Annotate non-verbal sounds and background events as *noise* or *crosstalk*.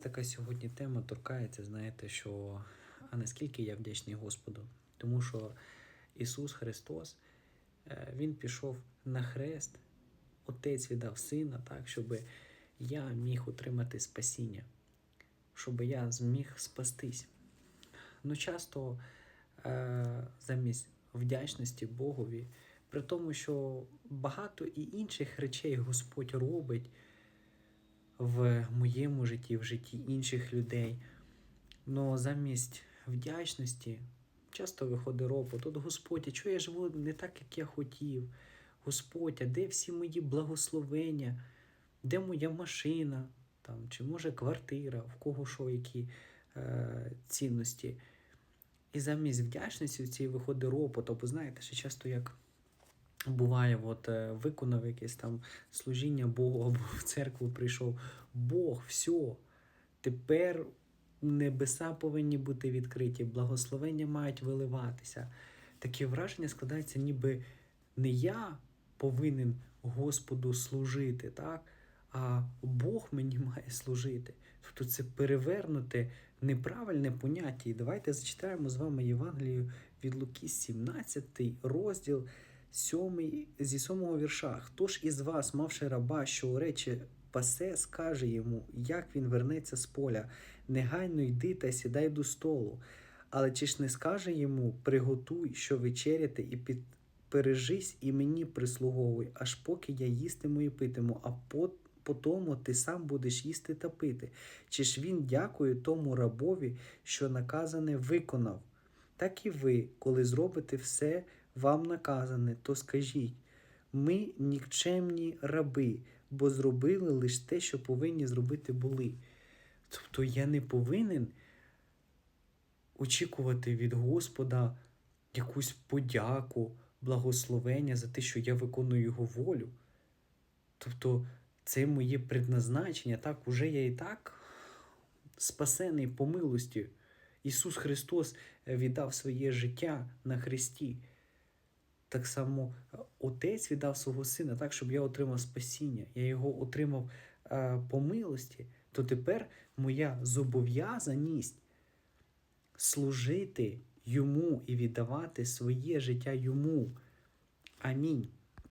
Така сьогодні тема торкається, знаєте, що а наскільки я вдячний Господу, тому що Ісус Христос, е, Він пішов на хрест, Отець віддав Сина, так, щоб я міг отримати спасіння, щоб я зміг спастись. Ну, часто е, замість вдячності Богові, при тому, що багато і інших речей Господь робить в моєму житті, в житті інших людей. Но замість вдячності часто виходить ропот. От Господь, а чого я живу не так, як я хотів? Господь, а де всі мої благословення? Де моя машина? Там, Чи може квартира, в кого що, які е, цінності? І замість вдячності в цій виходить ропот. Або знаєте, ще часто як буває, от е, виконав якесь там служіння Богу *laughs* або в церкву прийшов. Бог, все, тепер небеса повинні бути відкриті, благословення мають виливатися. Таке враження складається, ніби не я повинен Господу служити, так? а Бог мені *laughs* має служити. Тобто це перевернути неправильне поняття. І давайте зачитаємо з вами Євангелію від Луки, 17 розділ. Сьомий, зі сьомого вірша. Хто ж із вас, мавши раба, що речі пасе, скаже йому, як він вернеться з поля, негайно йди та сідай до столу. Але чи ж не скаже йому, приготуй, що вечеряти, і під... пережись, і мені прислуговуй, аж поки я їстиму і питиму, а по... потому ти сам будеш їсти та пити. Чи ж він дякує тому рабові, що наказане виконав? Так і ви, коли зробите все вам наказане, то скажіть ми нікчемні раби, бо зробили лише те, що повинні зробити були. Тобто я не повинен очікувати від Господа якусь подяку, благословення за те, що я виконую Його волю. Тобто, це моє предназначення, так, уже я і так спасений по милості. Ісус Христос віддав своє життя на Христі. Так само Отець віддав свого Сина так, щоб я отримав спасіння. Я його отримав е, по милості, то тепер моя зобов'язаність служити йому і віддавати своє життя йому. Амінь.